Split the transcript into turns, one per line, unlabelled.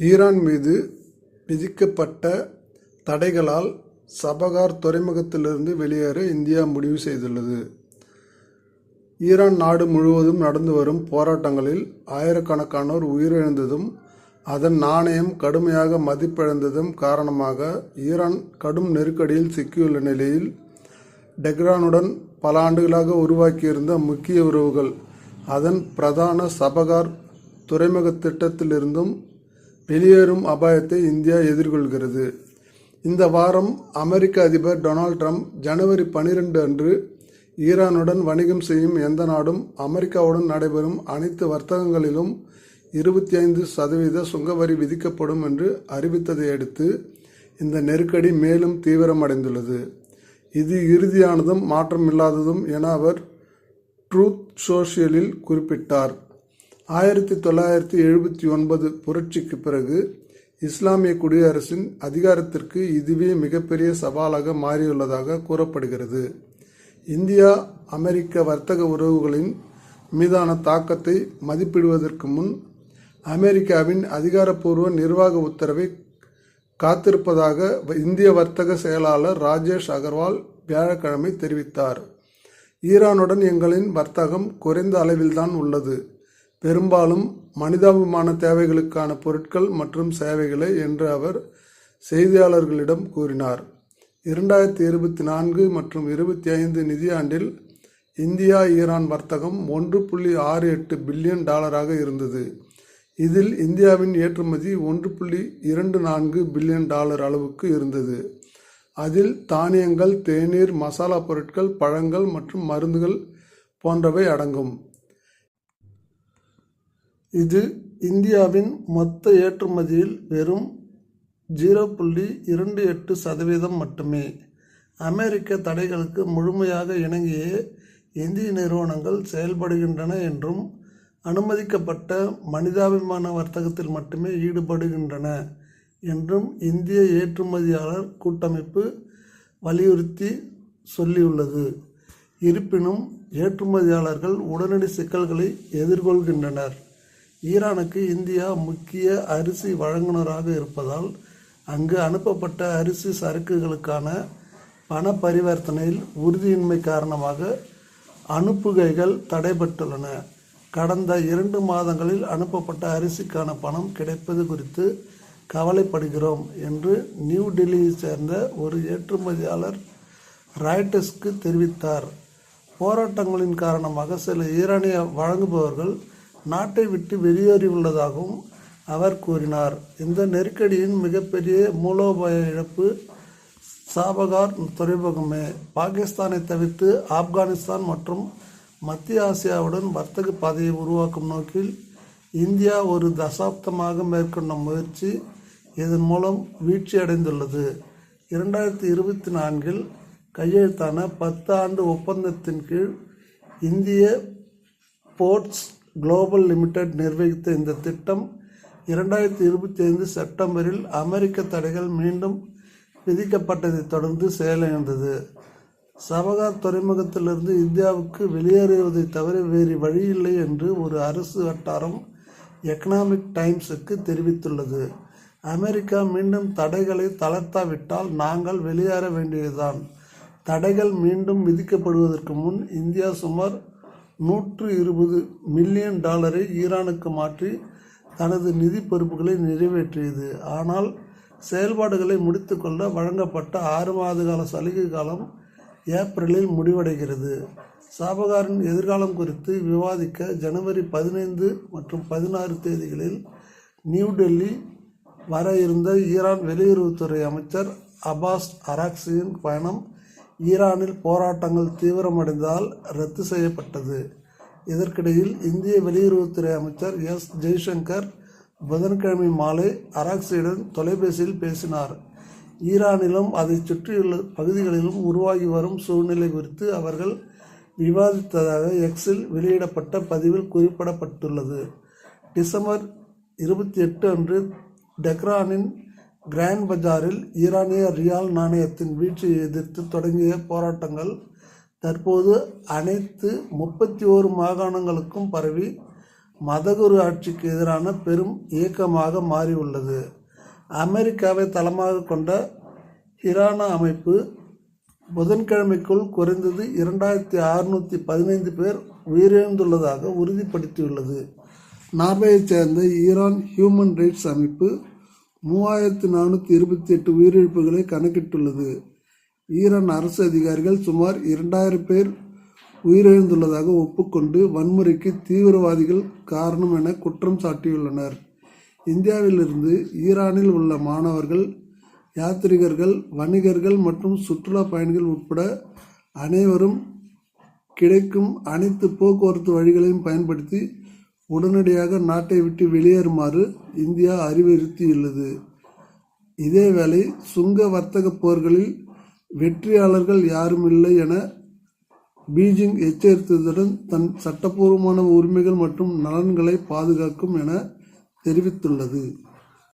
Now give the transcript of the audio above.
Iran மீது விதிக்கப்பட்ட தடைகளால் சபகார் துறைமுகத்திலிருந்து வெளியேற இந்தியா முடிவு செய்துள்ளது. ஈரான் நாடு முழுவதும் நடந்து வரும் போராட்டங்களில் ஆயிரக்கணக்கானோர் உயிரிழந்ததும் அதன் நாணயம் கடுமையாக மதிப்பிழந்ததும் காரணமாக ஈரான் கடும் நெருக்கடியில் சிக்கியுள்ள நிலையில் டெக்ரானுடன் பல ஆண்டுகளாக உருவாக்கியிருந்த முக்கிய உறவுகள் அதன் பிரதான சபகார் துறைமுக திட்டத்திலிருந்தும் வெளியேறும் அபாயத்தை இந்தியா எதிர்கொள்கிறது. இந்த வாரம் அமெரிக்க அதிபர் டொனால்ட் ட்ரம்ப் ஜனவரி பனிரெண்டு அன்று ஈரானுடன் வணிகம் செய்யும் எந்த நாடும் அமெரிக்காவுடன் நடைபெறும் அனைத்து வர்த்தகங்களிலும் இருபத்தி ஐந்து சதவீத சுங்கவரி விதிக்கப்படும் என்று அறிவித்ததையடுத்து இந்த நெருக்கடி மேலும் தீவிரமடைந்துள்ளது. இது இறுதியானதும் மாற்றமில்லாததும் என அவர் ட்ரூத் சோஷியலில் குறிப்பிட்டார். ஆயிரத்தி தொள்ளாயிரத்தி எழுபத்தி ஒன்பது புரட்சிக்குப் பிறகு இஸ்லாமிய குடியரசின் அதிகாரத்திற்கு இதுவே மிகப்பெரிய சவாலாக மாறியுள்ளதாக கூறப்படுகிறது. இந்தியா அமெரிக்க வர்த்தக உறவுகளின் மீதான தாக்கத்தை மதிப்பிடுவதற்கு முன் அமெரிக்காவின் அதிகாரப்பூர்வ நிர்வாக உத்தரவை காத்திருப்பதாக இந்திய வர்த்தக செயலாளர் ராஜேஷ் அகர்வால் வியாழக்கிழமை தெரிவித்தார். ஈரானுடன் எங்களின் வர்த்தகம் குறைந்த அளவில்தான் உள்ளது. பெரும்பாலும் மனிதாபிமான தேவைகளுக்கான பொருட்கள் மற்றும் சேவைகளை என்று அவர் செய்தியாளர்களிடம் கூறினார். இரண்டாயிரத்தி இருபத்தி நான்கு மற்றும் இருபத்தி ஐந்து நிதியாண்டில் இந்தியா ஈரான் வர்த்தகம் ஒன்று புள்ளி ஆறு எட்டு பில்லியன் டாலராக இருந்தது. இதில் இந்தியாவின் ஏற்றுமதி ஒன்று புள்ளி இரண்டு நான்கு பில்லியன் டாலர் அளவுக்கு இருந்தது. அதில் தானியங்கள் தேநீர் மசாலா பொருட்கள் பழங்கள் மற்றும் மருந்துகள் போன்றவை அடங்கும். இது இந்தியாவின் மொத்த ஏற்றுமதியில் வெறும் ஜீரோ புள்ளி இரண்டு எட்டு சதவீதம் மட்டுமே. அமெரிக்க தடைகளுக்கு முழுமையாக இணங்கியே இந்திய நிறுவனங்கள் செயல்படுகின்றன என்றும் அனுமதிக்கப்பட்ட மனிதாபிமான வர்த்தகத்தில் மட்டுமே ஈடுபடுகின்றன என்றும் இந்திய ஏற்றுமதியாளர் கூட்டமைப்பு வலியுறுத்தி சொல்லியுள்ளது. இருப்பினும் ஏற்றுமதியாளர்கள் உடனடி சிக்கல்களை எதிர்கொள்கின்றனர். ஈரானுக்கு இந்தியா முக்கிய அரிசி வழங்குநராக இருப்பதால் அங்கு அனுப்பப்பட்ட அரிசி சரக்குகளுக்கான பண பரிவர்த்தனையில் உறுதியின்மை காரணமாக அனுப்புகைகள் தடைபட்டுள்ளன. கடந்த இரண்டு மாதங்களில் அனுப்பப்பட்ட அரிசிக்கான பணம் கிடைப்பது குறித்து கவலைப்படுகிறோம் என்று நியூ டெல்லியைச் சேர்ந்த ஒரு ஏற்றுமதியாளர் ராய்டஸ்க்கு தெரிவித்தார். போராட்டங்களின் காரணமாக சில ஈரானிய வழங்குபவர்கள் நாட்டை விட்டு வெளியேறியுள்ளதாகவும் அவர் கூறினார். இந்த நெருக்கடியின் மிகப்பெரிய மூலோபாய இழப்பு சாபகார் துறைமுகமே. பாகிஸ்தானை தவிர்த்து ஆப்கானிஸ்தான் மற்றும் மத்திய ஆசியாவுடன் வர்த்தக பாதையை உருவாக்கும் நோக்கில் இந்தியா ஒரு தசாப்தமாக மேற்கொண்ட முயற்சி இதன் மூலம் வீழ்ச்சியடைந்துள்ளது. இரண்டாயிரத்தி இருபத்தி நான்கில் கையெழுத்தான பத்து ஆண்டு ஒப்பந்தத்தின் கீழ் இந்திய போர்ட்ஸ் குளோபல் லிமிடெட் நிர்வகித்த இந்த திட்டம் இரண்டாயிரத்தி இருபத்தி ஐந்து செப்டம்பரில் அமெரிக்க தடைகள் மீண்டும் விதிக்கப்பட்டதைத் தொடர்ந்து செயலிழந்தது. சபகார் துறைமுகத்திலிருந்து இந்தியாவுக்கு வெளியேறுவதைத் தவிர வேறு வழியில்லை என்று ஒரு அரசு வட்டாரம் எக்கனாமிக் டைம்ஸுக்கு தெரிவித்துள்ளது. அமெரிக்கா மீண்டும் தடைகளை தளர்த்தாவிட்டால் நாங்கள் வெளியேற வேண்டியதுதான். தடைகள் மீண்டும் விதிக்கப்படுவதற்கு முன் இந்தியா சுமார் நூற்று இருபது மில்லியன் டாலரை ஈரானுக்கு மாற்றி தனது நிதி பொறுப்புகளை நிறைவேற்றியது. ஆனால் செயல்பாடுகளை முடித்துக்கொள்ள வழங்கப்பட்ட ஆறு மாத கால சலுகை காலம் ஏப்ரலில் முடிவடைகிறது. சாபகாரின் எதிர்காலம் குறித்து விவாதிக்க ஜனவரி பதினைந்து மற்றும் பதினாறு தேதிகளில் நியூ டெல்லி வர இருந்த ஈரான் வெளியுறவுத்துறை அமைச்சர் அபாஸ் அராக்சியின் பயணம் ஈரானில் போராட்டங்கள் தீவிரமடைந்ததால் ரத்து செய்யப்பட்டது. இதற்கிடையில் இந்திய வெளியுறவுத்துறை அமைச்சர் எஸ். ஜெய்சங்கர் புதன்கிழமை மாலை அராக்சியுடன் தொலைபேசியில் பேசினார். ஈரானிலும் அதைச் சுற்றியுள்ள பகுதிகளிலும் உருவாகி வரும் சூழ்நிலை குறித்து அவர்கள் விவாதித்ததாக எக்ஸில் வெளியிடப்பட்ட பதிவில் குறிப்பிடப்பட்டுள்ளது. டிசம்பர் இருபத்தி எட்டு அன்று டெக்ரானின் கிராண்ட் பஜாரில் ஈரானிய ரியால் நாணயத்தின் வீழ்ச்சியை எதிர்த்து தொடங்கிய போராட்டங்கள் தற்போது அனைத்து முப்பத்தி ஓரு மாகாணங்களுக்கும் பரவி மதகுரு ஆட்சிக்கு எதிரான பெரும் இயக்கமாக மாறியுள்ளது. அமெரிக்காவை தளமாக கொண்ட ஹிரானா அமைப்பு புதன்கிழமைக்குள் குறைந்தது இரண்டாயிரத்தி அறுநூற்றி பதினைந்து பேர் உயிரிழந்துள்ளதாக உறுதிப்படுத்தியுள்ளது. நார்வேயைச் சேர்ந்த ஈரான் ஹியூமன் ரைட்ஸ் அமைப்பு மூவாயிரத்து நானூற்றி இருபத்தி எட்டு உயிரிழப்புகளை கணக்கிட்டுள்ளது. ஈரான் அரசு அதிகாரிகள் சுமார் இரண்டாயிரம் பேர் உயிரிழந்துள்ளதாக ஒப்புக்கொண்டு வன்முறைக்கு தீவிரவாதிகள் காரணம் என குற்றம் சாட்டியுள்ளனர். இந்தியாவிலிருந்து ஈரானில் உள்ள மாணவர்கள் யாத்ரீகர்கள் வணிகர்கள் மற்றும் சுற்றுலா பயணிகள் உட்பட அனைவரும் கிடைக்கும் அனைத்து போக்குவரத்து வழிகளையும் பயன்படுத்தி உடனடியாக நாட்டை விட்டு வெளியேறுமாறு இந்தியா அறிவுறுத்தியுள்ளது. இதேவேளை சுங்க வர்த்தக போர்களில் வெற்றியாளர்கள் யாரும் இல்லை என பீஜிங் எச்சரித்ததுடன் தன் சட்டப்பூர்வமான உரிமைகள் மற்றும் நலன்களை பாதுகாக்கும் என தெரிவித்துள்ளது.